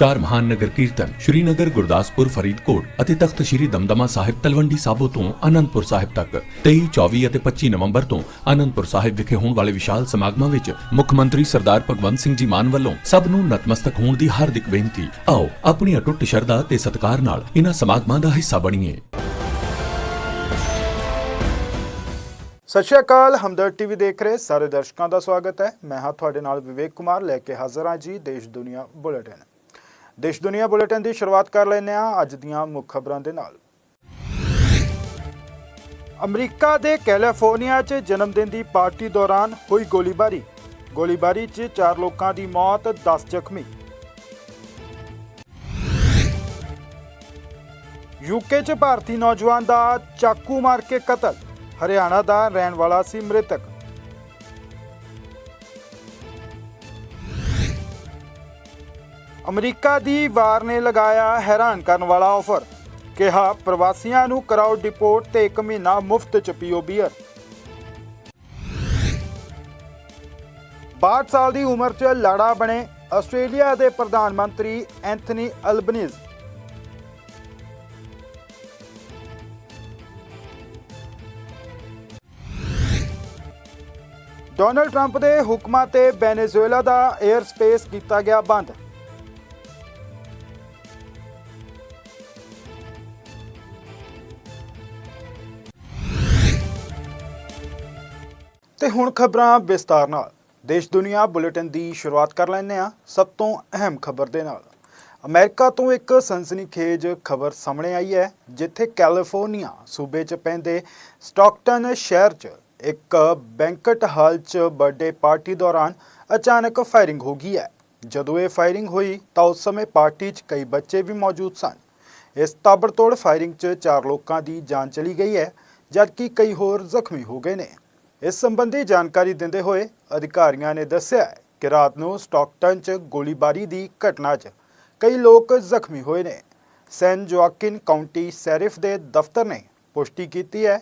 ਚਾਰ ਮਹਾਨ ਨਗਰ ਕੀਰਤਨ ਸ਼੍ਰੀਨਗਰ, ਗੁਰਦਾਸਪੁਰ, ਫਰੀਦਕੋਟ ਅਤੇ ਤਖਤ ਸ਼੍ਰੀ ਦਮਦਮਾ ਸਾਹਿਬ ਤਲਵੰਡੀ ਸਾਬੋ ਤੋਂ ਅਨੰਦਪੁਰ ਸਾਹਿਬ ਤੱਕ। 23 24 ਅਤੇ 25 ਨਵੰਬਰ ਤੋਂ ਅਨੰਦਪੁਰ ਸਾਹਿਬ ਵਿਖੇ ਹੋਣ ਵਾਲੇ ਵਿਸ਼ਾਲ ਸਮਾਗਮਾਂ ਵਿੱਚ ਮੁੱਖ ਮੰਤਰੀ ਸਰਦਾਰ ਭਗਵੰਤ ਸਿੰਘ ਜੀ ਮਾਨ ਵੱਲੋਂ ਸਭ ਨੂੰ ਨਤਮਸਤਕ ਹੋਣ ਦੀ ਹਾਰਦਿਕ ਬੇਨਤੀ। ਆਓ ਆਪਣੀ ਅਟੁੱਟ ਸ਼ਰਧਾ ਤੇ ਸਤਿਕਾਰ ਨਾਲ ਇਹਨਾਂ ਸਮਾਗਮਾਂ ਦਾ ਹਿੱਸਾ ਬਣੀਏ। ਸਤਿ ਸ਼੍ਰੀ ਅਕਾਲ, ਹਮਦਰਦ ਟੀਵੀ ਦੇਖ ਰਹੇ ਸਾਰੇ ਦਰਸ਼ਕਾਂ ਦਾ ਸਵਾਗਤ ਹੈ। ਮੈਂ ਹਾਂ ਤੁਹਾਡੇ ਨਾਲ ਵਿਵੇਕ ਕੁਮਾਰ, ਲੈ ਕੇ ਹਾਜ਼ਰ ਹਾਂ ਜੀ ਦੇਸ਼ ਦੁਨੀਆ ਬੁਲੇਟਿਨ। ਦੇਸ਼ ਦੁਨੀਆ ਬੁਲੇਟਿਨ ਦੀ ਸ਼ੁਰੂਆਤ ਕਰ ਲੈਂਦੇ ਹਾਂ ਅੱਜ ਦੀਆਂ ਮੁੱਖ ਖਬਰਾਂ ਦੇ ਨਾਲ। ਅਮਰੀਕਾ ਦੇ ਕੈਲੀਫੋਰਨੀਆ 'ਚ ਜਨਮ ਦਿਨ ਦੀ ਪਾਰਟੀ ਦੌਰਾਨ ਹੋਈ ਗੋਲੀਬਾਰੀ। ਗੋਲੀਬਾਰੀ 'ਚ 4 ਲੋਕਾਂ ਦੀ ਮੌਤ 10 ਜ਼ਖਮੀ। ਯੂਕੇ 'ਚ ਭਾਰਤੀ ਨੌਜਵਾਨ ਦਾ ਚਾਕੂ ਮਾਰ ਕੇ ਕਤਲ। ਹਰਿਆਣਾ ਦਾ ਰਹਿਣ ਵਾਲਾ ਸੀ ਮ੍ਰਿਤਕ। ਅਮਰੀਕਾ ਦੀ ਵਾਰ ਨੇ ਲਗਾਇਆ ਹੈਰਾਨ ਕਰਨ ਵਾਲਾ ਆਫਰ, ਕਿਹਾ ਪ੍ਰਵਾਸੀਆਂ ਨੂੰ ਕਰਾਓ ਡਿਪੋਰਟ ਤੇ 1 ਮਹੀਨਾ ਮੁਫਤ ਚ ਪੀਓ ਬੀਅਰ। 62 ਸਾਲ ਦੀ ਉਮਰ 'ਚ ਲਾੜਾ ਬਣੇ ਆਸਟ੍ਰੇਲੀਆ ਦੇ ਪ੍ਰਧਾਨ ਮੰਤਰੀ ਐਂਥਨੀ ਅਲਬਨੀਜ਼। ਡੋਨਲਡ ਟਰੰਪ ਦੇ ਹੁਕਮਾਂ ਤੇ ਵੈਨੇਜ਼ੁਏਲਾ ਦਾ 에ਅਰ ਸਪੇਸ ਕੀਤਾ ਗਿਆ ਬੰਦ। ਹੁਣ ਖਬਰਾਂ ਵਿਸਤਾਰ ਨਾਲ। ਦੇਸ਼ ਦੁਨੀਆ ਬੁਲੇਟਿਨ ਦੀ ਸ਼ੁਰੂਆਤ ਕਰ ਲੈਂਦੇ ਆ ਸਭ ਤੋਂ ਅਹਿਮ ਖਬਰ ਦੇ ਨਾਲ। ਅਮਰੀਕਾ ਤੋਂ ਇੱਕ ਸਨਸਨੀਖੇਜ ਖਬਰ ਸਾਹਮਣੇ ਆਈ ਹੈ, ਜਿੱਥੇ ਕੈਲੀਫੋਰਨੀਆ ਸੂਬੇ 'ਚ ਪੈਂਦੇ ਸਟਾਕਟਨ ਸ਼ਹਿਰ 'ਚ ਇੱਕ ਬੈਂਕਟ ਹਾਲ 'ਚ ਬਰਥਡੇ ਪਾਰਟੀ ਦੌਰਾਨ ਅਚਾਨਕ ਫਾਇਰਿੰਗ ਹੋ ਗਈ ਹੈ। ਜਦੋਂ ਇਹ ਫਾਇਰਿੰਗ ਹੋਈ ਤਾਂ ਉਸ ਸਮੇਂ ਪਾਰਟੀ 'ਚ ਕਈ ਬੱਚੇ ਵੀ ਮੌਜੂਦ ਸਨ। ਇਸ ਤਾਬੜਤੋੜ ਫਾਇਰਿੰਗ 'ਚ ਚਾਰ ਲੋਕਾਂ ਦੀ ਜਾਨ ਚਲੀ ਗਈ ਹੈ, ਜਦਕਿ ਕਈ ਹੋਰ ਜ਼ਖਮੀ ਹੋ ਗਏ ਨੇ। ਇਸ ਸੰਬੰਧੀ ਜਾਣਕਾਰੀ ਦਿੰਦੇ ਹੋਏ ਅਧਿਕਾਰੀਆਂ ਨੇ ਦੱਸਿਆ ਕਿ ਰਾਤ ਨੂੰ ਸਟਾਕਟਨ 'ਚ ਗੋਲੀਬਾਰੀ ਦੀ ਘਟਨਾ 'ਚ ਕਈ ਲੋਕ ਜ਼ਖਮੀ ਹੋਏ ਨੇ। ਸੈਨ ਜੋਆਕਿਨ ਕਾਉਂਟੀ ਸ਼ੈਰਿਫ ਦੇ ਦਫ਼ਤਰ ਨੇ ਪੁਸ਼ਟੀ ਕੀਤੀ ਹੈ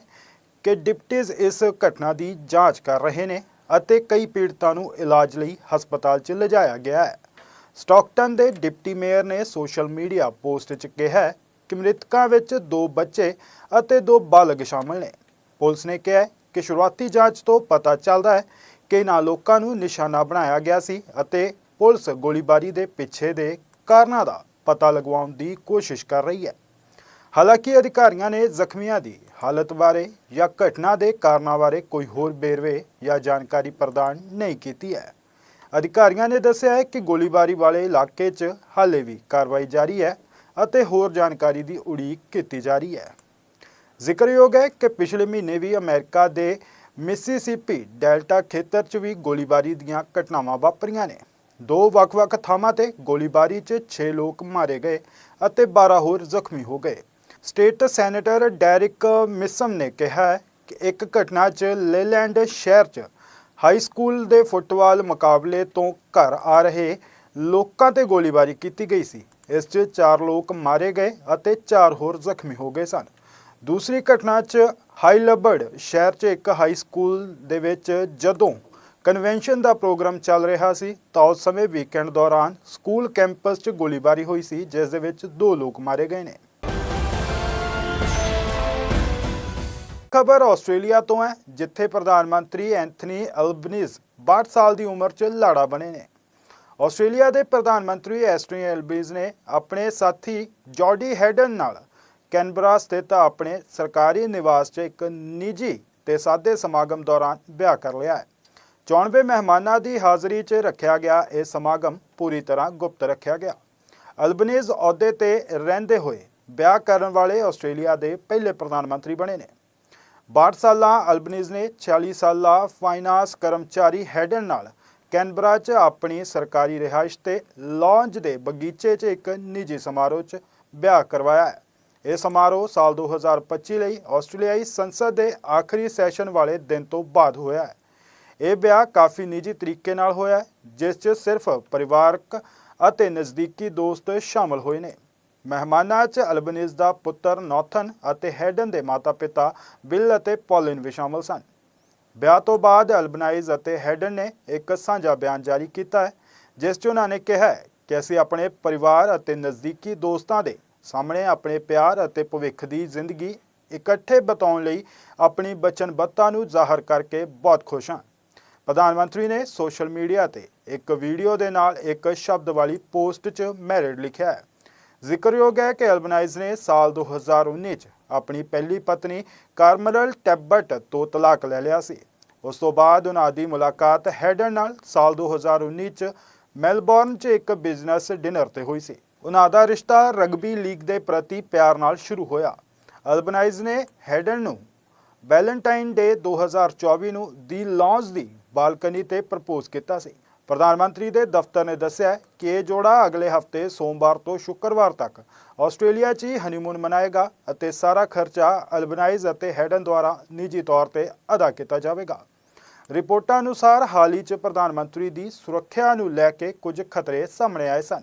ਕਿ ਡਿਪਟੀਜ਼ ਇਸ ਘਟਨਾ ਦੀ ਜਾਂਚ ਕਰ ਰਹੇ ਨੇ ਅਤੇ ਕਈ ਪੀੜਤਾਂ ਨੂੰ ਇਲਾਜ ਲਈ ਹਸਪਤਾਲ 'ਚ ਲਿਜਾਇਆ ਗਿਆ ਹੈ। ਸਟਾਕਟਨ ਦੇ ਡਿਪਟੀ ਮੇਅਰ ਨੇ ਸੋਸ਼ਲ ਮੀਡੀਆ ਪੋਸਟ 'ਚ ਕਿਹਾ ਕਿ ਮ੍ਰਿਤਕਾਂ ਵਿੱਚ ਦੋ ਬੱਚੇ ਅਤੇ ਦੋ ਬਾਲਗ ਸ਼ਾਮਲ ਨੇ। ਪੁਲਿਸ ਨੇ ਕਿਹਾ ਕਿ ਸ਼ੁਰੂਆਤੀ ਜਾਂਚ ਤੋਂ ਪਤਾ ਚੱਲਦਾ ਹੈ ਕਿ ਇਹਨਾਂ ਲੋਕਾਂ ਨੂੰ ਨਿਸ਼ਾਨਾ ਬਣਾਇਆ ਗਿਆ ਸੀ ਅਤੇ ਪੁਲਿਸ ਗੋਲੀਬਾਰੀ ਦੇ ਪਿੱਛੇ ਦੇ ਕਾਰਨਾਂ ਦਾ ਪਤਾ ਲਗਵਾਉਣ ਦੀ ਕੋਸ਼ਿਸ਼ ਕਰ ਰਹੀ ਹੈ। ਹਾਲਾਂਕਿ ਅਧਿਕਾਰੀਆਂ ਨੇ ਜ਼ਖਮੀਆਂ ਦੀ ਹਾਲਤ ਬਾਰੇ ਜਾਂ ਘਟਨਾ ਦੇ ਕਾਰਨਾਂ ਬਾਰੇ ਕੋਈ ਹੋਰ ਬੇਰਵੇ ਜਾਂ ਜਾਣਕਾਰੀ ਪ੍ਰਦਾਨ ਨਹੀਂ ਕੀਤੀ ਹੈ। ਅਧਿਕਾਰੀਆਂ ਨੇ ਦੱਸਿਆ ਹੈ ਕਿ ਗੋਲੀਬਾਰੀ ਵਾਲੇ ਇਲਾਕੇ 'ਚ ਹਾਲੇ ਵੀ ਕਾਰਵਾਈ ਜਾਰੀ ਹੈ ਅਤੇ ਹੋਰ ਜਾਣਕਾਰੀ ਦੀ ਉਡੀਕ ਕੀਤੀ ਜਾ ਰਹੀ ਹੈ। ਜ਼ਿਕਰਯੋਗ ਹੈ ਕਿ ਪਿਛਲੇ ਮਹੀਨੇ ਵੀ ਅਮਰੀਕਾ ਦੇ ਮਿਸਿਸਿਪੀ ਡੈਲਟਾ ਖੇਤਰ 'ਚ ਵੀ ਗੋਲੀਬਾਰੀ ਦੀਆਂ ਘਟਨਾਵਾਂ ਵਾਪਰੀਆਂ ਨੇ। ਦੋ ਵੱਖ-ਵੱਖ ਥਾਵਾਂ ਤੇ ਗੋਲੀਬਾਰੀ 'ਚ 6 ਲੋਕ ਮਾਰੇ ਗਏ ਅਤੇ 12 ਹੋਰ ਜ਼ਖਮੀ ਹੋ ਗਏ। ਸਟੇਟ ਸੈਨੇਟਰ ਡੈਰਿਕ ਮਿਸਮ ਨੇ ਕਿਹਾ ਹੈ ਕਿ ਇੱਕ ਘਟਨਾ 'ਚ ਲੇਲੈਂਡ ਸ਼ਹਿਰ 'ਚ ਹਾਈ ਸਕੂਲ ਦੇ ਫੁੱਟਬਾਲ ਮੁਕਾਬਲੇ ਤੋਂ ਘਰ ਆ ਰਹੇ ਲੋਕਾਂ ਤੇ ਗੋਲੀਬਾਰੀ ਕੀਤੀ ਗਈ ਸੀ। ਇਸ 'ਚ 4 ਲੋਕ ਮਾਰੇ ਗਏ ਅਤੇ 4 ਹੋਰ ਜ਼ਖਮੀ ਹੋ ਗਏ ਸਨ। ਦੂਸਰੀ ਘਟਨਾ 'ਚ ਹਾਈਲਬਰਡ ਸ਼ਹਿਰ 'ਚ ਇੱਕ ਹਾਈ ਸਕੂਲ ਦੇ ਵਿੱਚ ਜਦੋਂ ਕਨਵੈਨਸ਼ਨ ਦਾ ਪ੍ਰੋਗਰਾਮ ਚੱਲ ਰਿਹਾ ਸੀ, ਤਾਂ ਉਸ ਸਮੇਂ ਵੀਕਐਂਡ ਦੌਰਾਨ ਸਕੂਲ ਕੈਂਪਸ 'ਚ ਗੋਲੀਬਾਰੀ ਹੋਈ ਸੀ, ਜਿਸ ਦੇ ਵਿੱਚ ਦੋ ਲੋਕ ਮਾਰੇ ਗਏ ਨੇ। ਖਬਰ ਆਸਟ੍ਰੇਲੀਆ ਤੋਂ ਹੈ, ਜਿੱਥੇ ਪ੍ਰਧਾਨ ਮੰਤਰੀ ਐਂਥਨੀ ਅਲਬਨੀਜ਼ 62 ਸਾਲ ਦੀ ਉਮਰ 'ਚ ਲਾੜਾ ਬਣੇ ਨੇ। ਆਸਟ੍ਰੇਲੀਆ ਦੇ ਪ੍ਰਧਾਨ ਮੰਤਰੀ ਐਸਟਰੀ ਐਲਬੀਜ਼ ਨੇ ਆਪਣੇ ਸਾਥੀ ਜੌਰਡੀ ਹੈਡਨ ਨਾਲ ਕੈਨਬਰਾ ਸਥਿਤ ਆਪਣੇ ਸਰਕਾਰੀ ਨਿਵਾਸ 'ਚ ਇੱਕ ਨਿੱਜੀ ਤੇ ਸਾਦੇ ਸਮਾਗਮ ਦੌਰਾਨ ਵਿਆਹ ਕਰ ਲਿਆ ਹੈ। ਚੋਣਵੇਂ ਮਹਿਮਾਨਾਂ ਦੀ ਹਾਜ਼ਰੀ 'ਚ ਰੱਖਿਆ ਗਿਆ ਇਹ ਸਮਾਗਮ ਪੂਰੀ ਤਰ੍ਹਾਂ ਗੁਪਤ ਰੱਖਿਆ ਗਿਆ। ਅਲਬਨੀਜ਼ ਅਹੁਦੇ ਤੇ ਰਹਿੰਦੇ ਹੋਏ ਵਿਆਹ ਕਰਨ ਵਾਲੇ ਆਸਟ੍ਰੇਲੀਆ ਦੇ ਪਹਿਲੇ ਪ੍ਰਧਾਨ ਮੰਤਰੀ ਬਣੇ ਨੇ। 62 ਸਾਲਾਂ ਅਲਬਨੀਜ਼ ਨੇ 46 ਸਾਲਾ ਫਾਈਨਾਂਸ ਕਰਮਚਾਰੀ ਹੈਡਨ ਨਾਲ ਕੈਨਬਰਾ 'ਚ ਆਪਣੀ ਸਰਕਾਰੀ ਰਿਹਾਇਸ਼ ਤੇ ਲੌਂਜ ਦੇ ਬਗੀਚੇ 'ਚ ਇੱਕ ਨਿੱਜੀ ਸਮਾਰੋਹ 'ਚ ਵਿਆਹ ਕਰਵਾਇਆ ਹੈ। ਇਹ ਸਮਾਰੋਹ ਸਾਲ 2025 ਲਈ ਆਸਟ੍ਰੇਲੀਆਈ ਸੰਸਦ ਦੇ ਆਖਰੀ ਸੈਸ਼ਨ ਵਾਲੇ ਦਿਨ ਤੋਂ ਬਾਅਦ ਹੋਇਆ ਹੈ। ਇਹ ਵਿਆਹ ਕਾਫੀ ਨਿੱਜੀ ਤਰੀਕੇ ਨਾਲ ਹੋਇਆ ਜਿਸ 'ਚ ਸਿਰਫ ਪਰਿਵਾਰਕ ਅਤੇ ਨਜ਼ਦੀਕੀ ਦੋਸਤ ਸ਼ਾਮਲ ਹੋਏ ਨੇ। ਮਹਿਮਾਨਾਂ 'ਚ ਅਲਬਨੀਜ਼ ਦਾ ਪੁੱਤਰ ਨੌਥਨ ਅਤੇ ਹੈਡਨ ਦੇ ਮਾਤਾ-ਪਿਤਾ ਬਿਲ ਅਤੇ ਪੌਲਿਨ ਵੀ ਸ਼ਾਮਲ ਸਨ। ਵਿਆਹ ਤੋਂ ਬਾਅਦ ਅਲਬਨਾਈਜ਼ ਅਤੇ ਹੈਡਨ ਨੇ ਇੱਕ ਸਾਂਝਾ ਬਿਆਨ ਜਾਰੀ ਕੀਤਾ ਹੈ, ਜਿਸ 'ਚ ਉਹਨਾਂ ਨੇ ਕਿਹਾ ਕਿ ਅਸੀਂ ਆਪਣੇ ਪਰਿਵਾਰ ਅਤੇ ਨਜ਼ਦੀਕੀ ਦੋਸਤਾਂ ਦੇ ਸਾਹਮਣੇ ਆਪਣੇ ਪਿਆਰ ਅਤੇ ਭਵਿੱਖ ਦੀ ਜ਼ਿੰਦਗੀ ਇਕੱਠੇ ਬਿਤਾਉਣ ਲਈ ਆਪਣੀ ਬਚਨਬੱਧਤਾ ਨੂੰ ਜ਼ਾਹਰ ਕਰਕੇ ਬਹੁਤ ਖੁਸ਼ ਹਾਂ। ਪ੍ਰਧਾਨ ਮੰਤਰੀ ਨੇ ਸੋਸ਼ਲ ਮੀਡੀਆ ਤੇ ਇੱਕ ਵੀਡੀਓ ਦੇ ਨਾਲ ਇੱਕ ਸ਼ਬਦ ਵਾਲੀ ਪੋਸਟ 'ਚ ਮੈਰਿਡ ਲਿਖਿਆ ਹੈ। ਜ਼ਿਕਰਯੋਗ ਹੈ ਕਿ ਅਲਬਨਾਈਜ਼ ਨੇ ਸਾਲ 2019 'ਚ ਆਪਣੀ ਪਹਿਲੀ ਪਤਨੀ ਕਾਰਮਰਲ ਟੈਬਟ ਤੋਂ ਤਲਾਕ ਲੈ ਲਿਆ ਸੀ। ਉਸ ਤੋਂ ਬਾਅਦ ਉਹਨਾਂ ਦੀ ਮੁਲਾਕਾਤ ਹੈਡਨ ਨਾਲ ਸਾਲ 2019 ਚ ਮੈਲਬੌਰਨ 'ਚ ਇੱਕ ਬਿਜ਼ਨਸ ਡਿਨਰ ਤੇ ਹੋਈ ਸੀ। ਉਹਨਾਂ ਦਾ ਰਿਸ਼ਤਾ ਰਗਬੀ ਲੀਗ ਦੇ ਪ੍ਰਤੀ ਪਿਆਰ ਨਾਲ ਸ਼ੁਰੂ ਹੋਇਆ। ਅਲਬਨਾਈਜ਼ ਨੇ ਹੈਡਨ ਨੂੰ ਵੈਲੈਂਟਾਈਨ ਡੇ 2024 ਨੂੰ ਦੀ ਲੌਂਜ ਦੀ ਬਾਲਕਨੀ ਤੇ ਪ੍ਰਪੋਜ਼ ਕੀਤਾ ਸੀ। ਪ੍ਰਧਾਨ ਮੰਤਰੀ ਦੇ ਦਫ਼ਤਰ ਨੇ ਦੱਸਿਆ ਕਿ ਇਹ ਜੋੜਾ ਅਗਲੇ ਹਫ਼ਤੇ ਸੋਮਵਾਰ ਤੋਂ ਸ਼ੁੱਕਰਵਾਰ ਤੱਕ ਆਸਟ੍ਰੇਲੀਆ 'ਚ ਹੀ ਹਨੀਮੂਨ ਮਨਾਏਗਾ ਅਤੇ ਸਾਰਾ ਖਰਚਾ ਅਲਬਨਾਈਜ਼ ਅਤੇ ਹੈਡਨ ਦੁਆਰਾ ਨਿੱਜੀ ਤੌਰ ਤੇ ਅਦਾ ਕੀਤਾ ਜਾਵੇਗਾ। ਰਿਪੋਰਟਾਂ ਅਨੁਸਾਰ ਹਾਲ ਹੀ 'ਚ ਪ੍ਰਧਾਨ ਮੰਤਰੀ ਦੀ ਸੁਰੱਖਿਆ ਨੂੰ ਲੈ ਕੇ ਕੁਝ ਖਤਰੇ ਸਾਹਮਣੇ ਆਏ ਸਨ।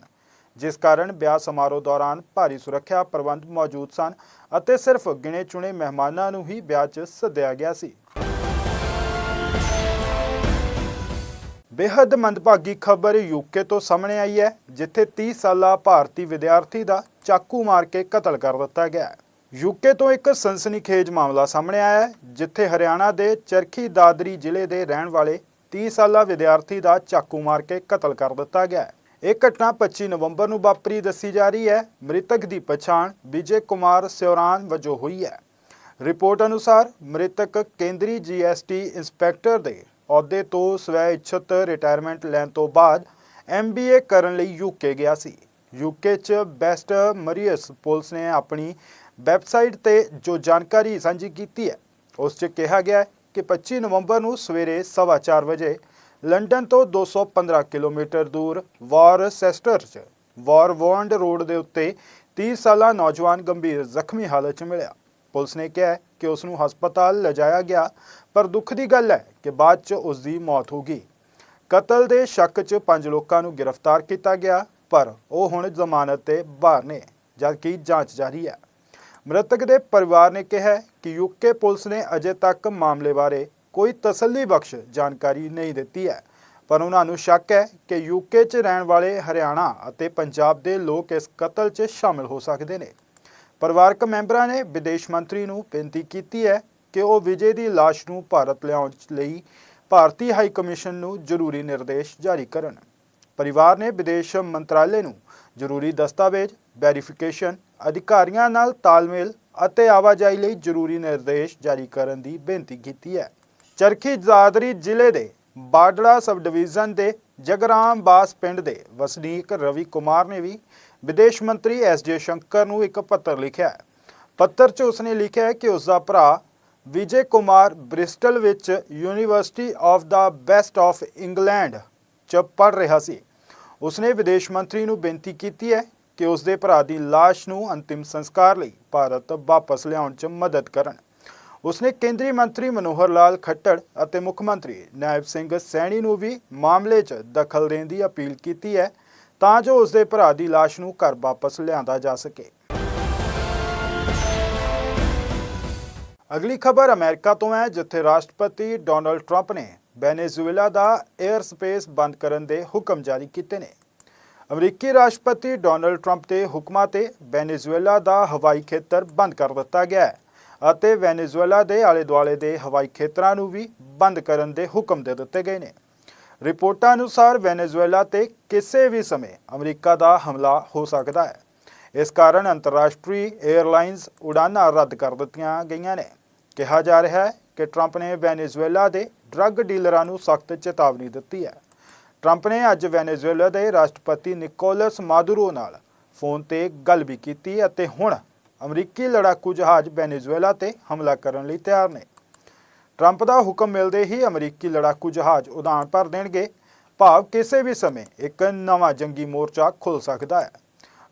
ਜਿਸ ਕਾਰਨ ਵਿਆਹ ਸਮਾਰੋਹ ਦੌਰਾਨ ਭਾਰੀ ਸੁਰੱਖਿਆ ਪ੍ਰਬੰਧ ਮੌਜੂਦ ਸਨ ਅਤੇ ਸਿਰਫ ਗਿਣੇ ਚੁਣੇ ਮਹਿਮਾਨਾਂ ਨੂੰ ਹੀ ਵਿਆਹ 'ਚ ਸੱਦਿਆ ਗਿਆ ਸੀ। ਬੇहद ਮੰਦਭਾਗੀ ਖਬਰ ਯੂਕੇ ਤੋਂ ਸਾਹਮਣੇ ਆਈ ਹੈ, ਜਿੱਥੇ 30 ਸਾਲਾ ਭਾਰਤੀ ਵਿਦਿਆਰਥੀ ਦਾ ਚਾਕੂ ਮਾਰ ਕੇ ਕਤਲ ਕਰ ਦਿੱਤਾ ਗਿਆ ਹੈ। ਯੂਕੇ ਤੋਂ ਇੱਕ ਸਨਸਨੀਖੇਜ ਮਾਮਲਾ ਸਾਹਮਣੇ ਆਇਆ ਹੈ, ਜਿੱਥੇ ਹਰਿਆਣਾ ਦੇ ਚਰਖੀ ਦਾਦਰੀ ਜ਼ਿਲ੍ਹੇ ਦੇ ਰਹਿਣ ਵਾਲੇ 30 ਸਾਲਾ ਵਿਦਿਆਰਥੀ ਦਾ ਚਾਕੂ ਮਾਰ ਕੇ ਕਤਲ ਕਰ ਦਿੱਤਾ ਗਿਆ ਹੈ। ਇਹ ਘਟਨਾ 25 ਨਵੰਬਰ ਨੂੰ ਵਾਪਰੀ ਦੱਸੀ ਜਾ ਰਹੀ ਹੈ। ਮ੍ਰਿਤਕ ਦੀ ਪਛਾਣ ਵਿਜੇ ਕੁਮਾਰ ਸਿਉਰਾਨ ਵਜੋਂ ਹੋਈ ਹੈ। ਰਿਪੋਰਟ ਅਨੁਸਾਰ ਮ੍ਰਿਤਕ ਕੇਂਦਰੀ ਜੀਐਸਟੀ ਇੰਸਪੈਕਟਰ ਦੇ ਅਹੁਦੇ ਤੋਂ ਸਵੈ ਇੱਛਤ ਰਿਟਾਇਰਮੈਂਟ ਲੈਣ ਤੋਂ ਬਾਅਦ ਐਮਬੀਏ ਕਰਨ ਲਈ ਯੂਕੇ ਗਿਆ ਸੀ। ਯੂਕੇ 'ਚ ਬੈਸਟ ਮਰੀਅਸ ਪੁਲਿਸ ਨੇ ਆਪਣੀ ਵੈਬਸਾਈਟ ਤੇ ਜੋ ਜਾਣਕਾਰੀ ਸਾਂਝੀ ਕੀਤੀ ਹੈ, ਉਸ 'ਚ ਕਿਹਾ ਗਿਆ ਹੈ ਕਿ 25 ਨਵੰਬਰ ਨੂੰ ਸਵੇਰੇ 4:30 ਵਜੇ ਲੰਡਨ ਤੋਂ 215 ਕਿਲੋਮੀਟਰ ਦੂਰ ਵਾਰਸੈਸਟਰ 'ਚ ਵਾਰਵੌਂਡ ਰੋਡ ਦੇ ਉੱਤੇ 30 ਸਾਲਾ ਨੌਜਵਾਨ ਗੰਭੀਰ ਜ਼ਖਮੀ ਹਾਲਤ 'ਚ ਮਿਲਿਆ। ਪੁਲਿਸ ਨੇ ਕਿਹਾ ਕਿ ਉਸ ਨੂੰ ਹਸਪਤਾਲ ਲਿਜਾਇਆ ਗਿਆ, ਪਰ ਦੁੱਖ ਦੀ ਗੱਲ ਹੈ ਕਿ ਬਾਅਦ 'ਚ ਉਸ ਦੀ ਮੌਤ ਹੋ ਗਈ। ਕਤਲ ਦੇ ਸ਼ੱਕ 'ਚ ਪੰਜ ਲੋਕਾਂ ਨੂੰ ਗ੍ਰਿਫਤਾਰ ਕੀਤਾ ਗਿਆ, ਪਰ ਉਹ ਹੁਣ ਜ਼ਮਾਨਤ ਤੇ ਬਾਹਰ ਨੇ, ਜਦਕਿ ਜਾਂਚ ਜਾਰੀ ਹੈ। ਮ੍ਰਿਤਕ ਦੇ ਪਰਿਵਾਰ ਨੇ ਕਿਹਾ ਹੈ ਕਿ ਯੂਕੇ ਪੁਲਿਸ ਨੇ ਅਜੇ ਤੱਕ ਮਾਮਲੇ ਬਾਰੇ ਕੋਈ ਤਸੱਲੀ ਬਖਸ਼ ਜਾਣਕਾਰੀ ਨਹੀਂ ਦਿੱਤੀ ਹੈ। ਪਰ ਉਹਨਾਂ ਨੂੰ ਸ਼ੱਕ ਹੈ ਕਿ ਯੂਕੇ 'ਚ ਰਹਿਣ ਵਾਲੇ ਹਰਿਆਣਾ ਅਤੇ ਪੰਜਾਬ ਦੇ ਲੋਕ ਇਸ ਕਤਲ 'ਚ ਸ਼ਾਮਲ ਹੋ ਸਕਦੇ ਨੇ। ਪਰਿਵਾਰਕ ਮੈਂਬਰਾਂ ਨੇ ਵਿਦੇਸ਼ ਮੰਤਰੀ ਨੂੰ ਬੇਨਤੀ ਕੀਤੀ ਹੈ ਕਿ ਉਹ ਵਿਜੇ ਦੀ ਲਾਸ਼ ਨੂੰ ਭਾਰਤ ਲਿਆਉਣ ਲਈ ਭਾਰਤੀ ਹਾਈ ਕਮਿਸ਼ਨ ਨੂੰ ਜ਼ਰੂਰੀ ਨਿਰਦੇਸ਼ ਜਾਰੀ ਕਰਨ। ਪਰਿਵਾਰ ਨੇ ਵਿਦੇਸ਼ ਮੰਤਰਾਲੇ ਨੂੰ ਜ਼ਰੂਰੀ ਦਸਤਾਵੇਜ਼, ਵੈਰੀਫਿਕੇਸ਼ਨ, ਅਧਿਕਾਰੀਆਂ ਨਾਲ ਤਾਲਮੇਲ ਅਤੇ ਆਵਾਜਾਈ ਲਈ ਜ਼ਰੂਰੀ ਨਿਰਦੇਸ਼ ਜਾਰੀ ਕਰਨ ਦੀ ਬੇਨਤੀ ਕੀਤੀ ਹੈ। ਚਰਖੀ ਜ਼ਾਦਰੀ ਜ਼ਿਲ੍ਹੇ ਦੇ ਬਾਡੜਾ ਸਬ ਡਿਵੀਜ਼ਨ ਦੇ ਜਗਰਾਮ ਬਾਸ ਪਿੰਡ ਦੇ ਵਸਨੀਕ ਰਵੀ ਕੁਮਾਰ ਨੇ ਵੀ ਵਿਦੇਸ਼ ਮੰਤਰੀ ਐਸ ਜੇ ਸ਼ੰਕਰ ਨੂੰ ਇੱਕ ਪੱਤਰ ਲਿਖਿਆ ਹੈ। ਪੱਤਰ 'ਚ ਉਸਨੇ ਲਿਖਿਆ ਹੈ ਕਿ ਉਸ ਦਾ ਭਰਾ ਵਿਜੇ ਕੁਮਾਰ ਬ੍ਰਿਸਟਲ ਵਿੱਚ ਯੂਨੀਵਰਸਿਟੀ ਆਫ ਦਾ ਬੈਸਟ ਆਫ ਇੰਗਲੈਂਡ 'ਚ ਪੜ੍ਹ ਰਿਹਾ ਸੀ। ਉਸਨੇ ਵਿਦੇਸ਼ ਮੰਤਰੀ ਨੂੰ ਬੇਨਤੀ ਕੀਤੀ ਹੈ ਕਿ ਉਸ ਦੇ ਭਰਾ ਦੀ ਲਾਸ਼ ਨੂੰ ਅੰਤਿਮ ਸੰਸਕਾਰ ਲਈ ਭਾਰਤ ਵਾਪਸ ਲਿਆਉਣ 'ਚ ਮਦਦ ਕਰਨ। ਉਸਨੇ ਕੇਂਦਰੀ ਮੰਤਰੀ ਮਨੋਹਰ ਲਾਲ ਖੱਟੜ ਅਤੇ ਮੁੱਖ ਮੰਤਰੀ ਨਾਇਬ ਸਿੰਘ ਸੈਣੀ ਨੂੰ ਵੀ ਮਾਮਲੇ 'ਚ ਦਖਲ ਦੇਣ ਦੀ ਅਪੀਲ ਕੀਤੀ ਹੈ ਤਾਂ ਜੋ ਉਸਦੇ ਭਰਾ ਦੀ ਲਾਸ਼ ਨੂੰ ਘਰ ਵਾਪਸ ਲਿਆਂਦਾ ਜਾ ਸਕੇ। ਅਗਲੀ ਖਬਰ ਅਮਰੀਕਾ ਤੋਂ ਹੈ, ਜਿੱਥੇ ਰਾਸ਼ਟਰਪਤੀ ਡੋਨਲਡ ਟਰੰਪ ਨੇ ਵੈਨੇਜ਼ੁਏਲਾ ਦਾ 에ਅਰ ਸਪੇਸ ਬੰਦ ਕਰਨ ਦੇ ਹੁਕਮ ਜਾਰੀ ਕੀਤੇ ਨੇ। ਅਮਰੀਕੀ ਰਾਸ਼ਟਰਪਤੀ ਡੋਨਲਡ ਟਰੰਪ ਦੇ ਹੁਕਮਾਂ ਤੇ ਵੈਨੇਜ਼ੁਏਲਾ ਦਾ ਹਵਾਈ ਖੇਤਰ ਬੰਦ ਕਰ ਦਿੱਤਾ ਗਿਆ ਹੈ। ਅਤੇ ਵੈਨੇਜ਼ੁਏਲਾ ਦੇ ਆਲੇ-ਦੁਆਲੇ ਦੇ ਹਵਾਈ ਖੇਤਰਾਂ ਨੂੰ ਵੀ ਬੰਦ ਕਰਨ ਦੇ ਹੁਕਮ ਦੇ ਦਿੱਤੇ ਗਏ ਨੇ। ਰਿਪੋਰਟਾਂ ਅਨੁਸਾਰ ਵੈਨੇਜ਼ੁਏਲਾ ਤੇ ਕਿਸੇ ਵੀ ਸਮੇਂ ਅਮਰੀਕਾ ਦਾ ਹਮਲਾ ਹੋ ਸਕਦਾ ਹੈ। ਇਸ ਕਾਰਨ ਅੰਤਰਰਾਸ਼ਟਰੀ 에ਅਰਲਾਈਨਸ ਉਡਾਨਾਂ ਰੱਦ ਕਰ ਦਿੱਤੀਆਂ ਗਈਆਂ ਨੇ। ਕਿਹਾ ਜਾ ਰਿਹਾ ਹੈ ਕਿ ਟਰੰਪ ਨੇ ਵੈਨੇਜ਼ੁਏਲਾ ਦੇ ਡਰੱਗ ਡੀਲਰਾਂ ਨੂੰ ਸਖਤ ਚੇਤਾਵਨੀ ਦਿੱਤੀ ਹੈ। ਟਰੰਪ ਨੇ ਅੱਜ ਵੈਨੇਜ਼ੁਏਲਾ ਦੇ ਰਾਸ਼ਟਰਪਤੀ ਨਿਕੋਲਸ ਮਾਦੁਰੋ ਨਾਲ ਫੋਨ ਤੇ ਗੱਲ ਵੀ ਕੀਤੀ ਅਤੇ ਹੁਣ ਅਮਰੀਕੀ ਲੜਾਕੂ ਜਹਾਜ਼ ਵੈਨੇਜ਼ੁਏਲਾ ਤੇ ਹਮਲਾ ਕਰਨ ਲਈ ਤਿਆਰ ਨੇ। ਟਰੰਪ ਦਾ ਹੁਕਮ ਮਿਲਦੇ ਹੀ ਅਮਰੀਕੀ ਲੜਾਕੂ ਜਹਾਜ਼ ਉਡਾਣ ਭਰ ਦੇਣਗੇ। ਭਾਵ ਕਿਸੇ ਵੀ ਸਮੇਂ ਇੱਕ ਨਵਾਂ ਜੰਗੀ ਮੋਰਚਾ ਖੁੱਲ ਸਕਦਾ ਹੈ।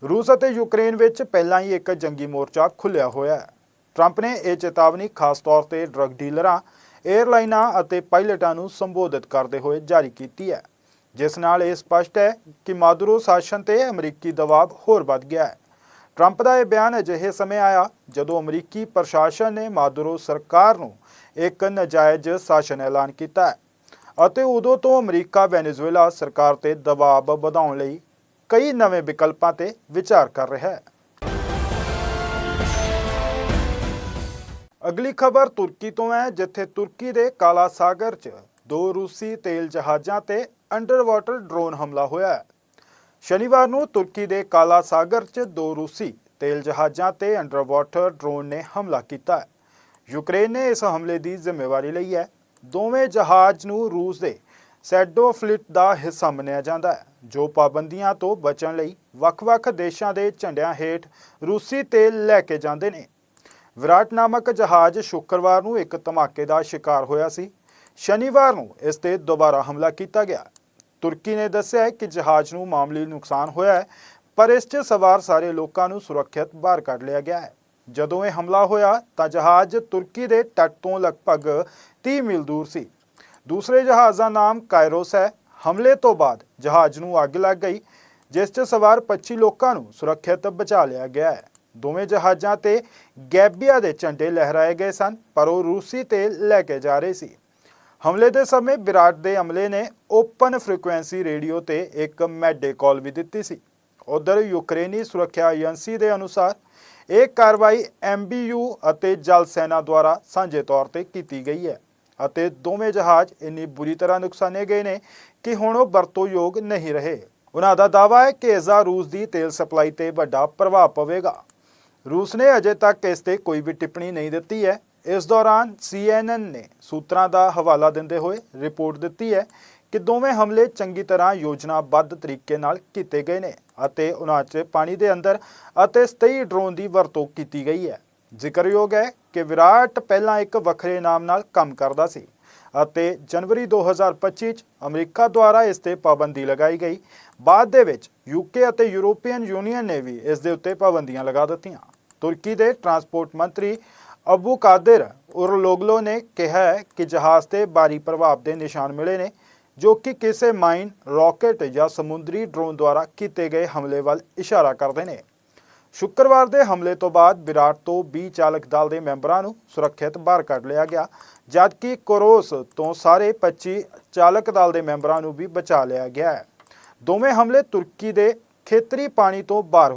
ਰੂਸ ਅਤੇ ਯੂਕਰੇਨ ਵਿੱਚ ਪਹਿਲਾਂ ਹੀ ਇੱਕ ਜੰਗੀ ਮੋਰਚਾ ਖੁੱਲਿਆ ਹੋਇਆ ਹੈ। ਟਰੰਪ ਨੇ ਇਹ ਚੇਤਾਵਨੀ ਖਾਸ ਤੌਰ ਤੇ ਡਰੱਗ ਡੀਲਰਾਂ 에ਅਰਲਾਈਨਾਂ ਅਤੇ ਪਾਇਲਟਾਂ ਨੂੰ ਸੰਬੋਧਿਤ ਕਰਦੇ ਹੋਏ ਜਾਰੀ ਕੀਤੀ ਹੈ। ਜਿਸ ਨਾਲ ਇਹ ਸਪਸ਼ਟ ਹੈ ਕਿ ਮਾਦੁਰੋ ਸ਼ਾਸਨ ਤੇ ਅਮਰੀਕੀ ਦਬਾਅ ਹੋਰ ਵੱਧ ਗਿਆ ਹੈ। ਟਰੰਪ ਦਾ ਇਹ ਬਿਆਨ ਅਜਿਹੇ ਸਮੇਂ ਆਇਆ ਜਦੋਂ ਅਮਰੀਕੀ ਪ੍ਰਸ਼ਾਸਨ ਨੇ ਮਾਦੁਰੋ ਸਰਕਾਰ ਨੂੰ ਇੱਕ ਨਜਾਇਜ਼ ਸ਼ਾਸਨ ਐਲਾਨ ਕੀਤਾ ਹੈ ਅਤੇ ਉਦੋਂ ਤੋਂ ਅਮਰੀਕਾ ਵੈਨੇਜ਼ੁਏਲਾ ਸਰਕਾਰ ਤੇ ਦਬਾਅ ਵਧਾਉਣ ਲਈ ਕਈ ਨਵੇਂ ਵਿਕਲਪਾਂ ਤੇ ਵਿਚਾਰ ਕਰ ਰਿਹਾ ਹੈ। ਅਗਲੀ ਖਬਰ ਤੁਰਕੀ ਤੋਂ ਹੈ, ਜਿੱਥੇ ਤੁਰਕੀ ਦੇ ਕਾਲਾ ਸਾਗਰ 'ਚ ਦੋ ਰੂਸੀ ਤੇਲ ਜਹਾਜ਼ਾਂ ਤੇ ਅੰਡਰ ਵਾਟਰ ਡਰੋਨ ਹਮਲਾ ਹੋਇਆ ਹੈ। ਸ਼ਨੀਵਾਰ ਨੂੰ ਤੁਰਕੀ ਦੇ ਕਾਲਾ ਸਾਗਰ 'ਚ ਦੋ ਰੂਸੀ ਤੇਲ ਜਹਾਜ਼ਾਂ ਤੇ ਅੰਡਰ ਵਾਟਰ ਡਰੋਨ ਨੇ ਹਮਲਾ ਕੀਤਾ ਹੈ। ਯੂਕਰੇਨ ਨੇ ਇਸ ਹਮਲੇ ਦੀ ਜ਼ਿੰਮੇਵਾਰੀ ਲਈ ਹੈ। ਦੋਵੇਂ ਜਹਾਜ਼ ਨੂੰ ਰੂਸ ਦੇ ਸੈਡੋ ਫਲੀਟ ਦਾ ਹਿੱਸਾ ਮੰਨਿਆ ਜਾਂਦਾ ਹੈ, ਜੋ ਪਾਬੰਦੀਆਂ ਤੋਂ ਬਚਣ ਲਈ ਵੱਖ-ਵੱਖ ਦੇਸ਼ਾਂ ਦੇ ਝੰਡਿਆਂ ਹੇਠ ਰੂਸੀ ਤੇਲ ਲੈ ਕੇ ਜਾਂਦੇ ਨੇ। ਵਿਰਾਟ ਨਾਮਕ ਜਹਾਜ਼ ਸ਼ੁੱਕਰਵਾਰ ਨੂੰ ਇੱਕ ਧਮਾਕੇ ਦਾ ਸ਼ਿਕਾਰ ਹੋਇਆ ਸੀ। ਸ਼ਨੀਵਾਰ ਨੂੰ ਇਸ ਤੇ ਦੁਬਾਰਾ ਹਮਲਾ ਕੀਤਾ ਗਿਆ। ਤੁਰਕੀ ਨੇ ਦੱਸਿਆ ਹੈ ਕਿ ਜਹਾਜ਼ ਨੂੰ ਮਾਮੂਲੀ ਨੁਕਸਾਨ ਹੋਇਆ ਹੈ, ਪਰ ਇਸ 'ਚ ਸਵਾਰ ਸਾਰੇ ਲੋਕਾਂ ਨੂੰ ਸੁਰੱਖਿਅਤ ਬਾਹਰ ਕੱਢ ਲਿਆ ਗਿਆ ਹੈ। ਜਦੋਂ ਇਹ ਹਮਲਾ ਹੋਇਆ, ਤਾਂ ਜਹਾਜ਼ ਤੁਰਕੀ ਦੇ ਤੱਟ ਤੋਂ ਲਗਭਗ 30 ਮੀਲ ਦੂਰ ਸੀ। ਦੂਸਰੇ ਜਹਾਜ਼ ਦਾ ਨਾਮ ਕਾਇਰੋਸ ਹੈ। ਹਮਲੇ ਤੋਂ ਬਾਅਦ ਜਹਾਜ਼ ਨੂੰ ਅੱਗ ਲੱਗ ਗਈ, ਜਿਸ 'ਚ ਸਵਾਰ 25 ਲੋਕਾਂ ਨੂੰ ਸੁਰੱਖਿਅਤ ਬਚਾ ਲਿਆ ਗਿਆ ਹੈ। ਦੋਵੇਂ ਜਹਾਜ਼ਾਂ ਤੇ ਗੈਬੀਆ ਦੇ ਝੰਡੇ ਲਹਿਰਾਏ ਗਏ ਸਨ, ਪਰ ਉਹ ਰੂਸੀ ਤੇਲ ਲੈ ਕੇ ਜਾ ਰਹੇ ਸੀ। ਹਮਲੇ ਦੇ ਸਮੇਂ ਵਿਰਾਟ ਦੇ ਅਮਲੇ ਨੇ ਓਪਨ ਫ੍ਰੀਕੁਐਂਸੀ ਰੇਡੀਓ ਤੇ ਇੱਕ ਮੈਡੇ ਕਾਲ ਵੀ ਦਿੱਤੀ ਸੀ। ਉਧਰ ਯੂਕਰੇਨੀ ਸੁਰੱਖਿਆ ਏਜੰਸੀ ਦੇ ਅਨੁਸਾਰ ਇਹ ਕਾਰਵਾਈ ਐਮਬੀਯੂ ਅਤੇ ਜਲ ਸੈਨਾ ਦੁਆਰਾ ਸਾਂਝੇ ਤੌਰ ਤੇ ਕੀਤੀ ਗਈ ਹੈ ਅਤੇ ਦੋਵੇਂ ਜਹਾਜ਼ ਇੰਨੀ ਬੁਰੀ ਤਰ੍ਹਾਂ ਨੁਕਸਾਨੇ ਗਏ ਨੇ ਕਿ ਹੁਣ ਉਹ ਵਰਤੋਂ ਯੋਗ ਨਹੀਂ ਰਹੇ। ਉਹਨਾਂ ਦਾ ਦਾਅਵਾ ਹੈ ਕਿ ਇਸ ਦਾ ਰੂਸ ਦੀ ਤੇਲ ਸਪਲਾਈ ਤੇ ਵੱਡਾ ਪ੍ਰਭਾਵ ਪਵੇਗਾ। ਰੂਸ ਨੇ ਅਜੇ ਤੱਕ ਇਸ ਤੇ ਕੋਈ ਵੀ ਟਿੱਪਣੀ ਨਹੀਂ ਦਿੱਤੀ ਹੈ। ਇਸ ਦੌਰਾਨ CNN ਨੇ ਸੂਤਰਾਂ ਦਾ ਹਵਾਲਾ ਦਿੰਦੇ ਹੋਏ ਰਿਪੋਰਟ ਦਿੱਤੀ ਹੈ ਕਿ ਦੋਵੇਂ ਹਮਲੇ ਚੰਗੀ ਤਰ੍ਹਾਂ ਯੋਜਨਾਬੱਧ ਤਰੀਕੇ ਨਾਲ ਕੀਤੇ ਗਏ ਨੇ ਅਤੇ ਉਹਨਾਂ 'ਚ ਪਾਣੀ ਦੇ ਅੰਦਰ ਅਤੇ ਸਥਾਈ ਡਰੋਨ ਦੀ ਵਰਤੋਂ ਕੀਤੀ ਗਈ ਹੈ। ਜ਼ਿਕਰਯੋਗ ਹੈ ਕਿ ਵਿਰਾਟ ਪਹਿਲਾਂ ਇੱਕ ਵੱਖਰੇ ਨਾਮ ਨਾਲ ਕੰਮ ਕਰਦਾ ਸੀ ਅਤੇ ਜਨਵਰੀ 2025 ਚ ਅਮਰੀਕਾ ਦੁਆਰਾ ਇਸ ਤੇ ਪਾਬੰਦੀ ਲਗਾਈ ਗਈ। ਬਾਅਦ ਦੇ ਵਿੱਚ ਯੂਕੇ ਅਤੇ ਯੂਰੋਪੀਅਨ ਯੂਨੀਅਨ ਨੇ ਵੀ ਇਸ ਦੇ ਉੱਤੇ ਪਾਬੰਦੀਆਂ ਲਗਾ ਦਿੱਤੀਆਂ। ਤੁਰਕੀ ਦੇ ਟਰਾਂਸਪੋਰਟ ਮੰਤਰੀ ਅਬੂ ਕਾਦਰ ਉਰਲੋਗਲੋ ਨੇ ਕਿਹਾ ਹੈ ਕਿ ਜਹਾਜ਼ ਤੇ ਬਾਰੀ ਪ੍ਰਭਾਵ ਦੇ ਨਿਸ਼ਾਨ ਮਿਲੇ ਨੇ ਜੋ ਕਿ ਕਿਸੇ ਮਾਈਨ ਰਾਕੇਟ ਜਾਂ ਸਮੁੰਦਰੀ ਡਰੋਨ ਦੁਆਰਾ ਕੀਤੇ ਗਏ ਹਮਲੇ ਵੱਲ ਇਸ਼ਾਰਾ ਕਰਦੇ ਨੇ ਸ਼ੁੱਕਰਵਾਰ ਦੇ ਹਮਲੇ ਤੋਂ ਬਾਅਦ ਵਿਰਾਟ ਤੋਂ 20 ਚਾਲਕ ਦਲ ਦੇ ਮੈਂਬਰਾਂ ਨੂੰ ਸੁਰੱਖਿਅਤ ਬਾਹਰ ਕੱਢ ਲਿਆ ਗਿਆ ਜਦਕਿ ਕੋਰੋਸ ਤੋਂ ਸਾਰੇ 25 ਚਾਲਕ ਦਲ ਦੇ ਮੈਂਬਰਾਂ ਨੂੰ ਵੀ ਬਚਾ ਲਿਆ ਗਿਆ ਹੈ ਦੋਵੇਂ ਹਮਲੇ ਤੁਰਕੀ ਦੇ ਖੇਤਰੀ ਪਾਣੀ ਤੋਂ ਬਾਹਰ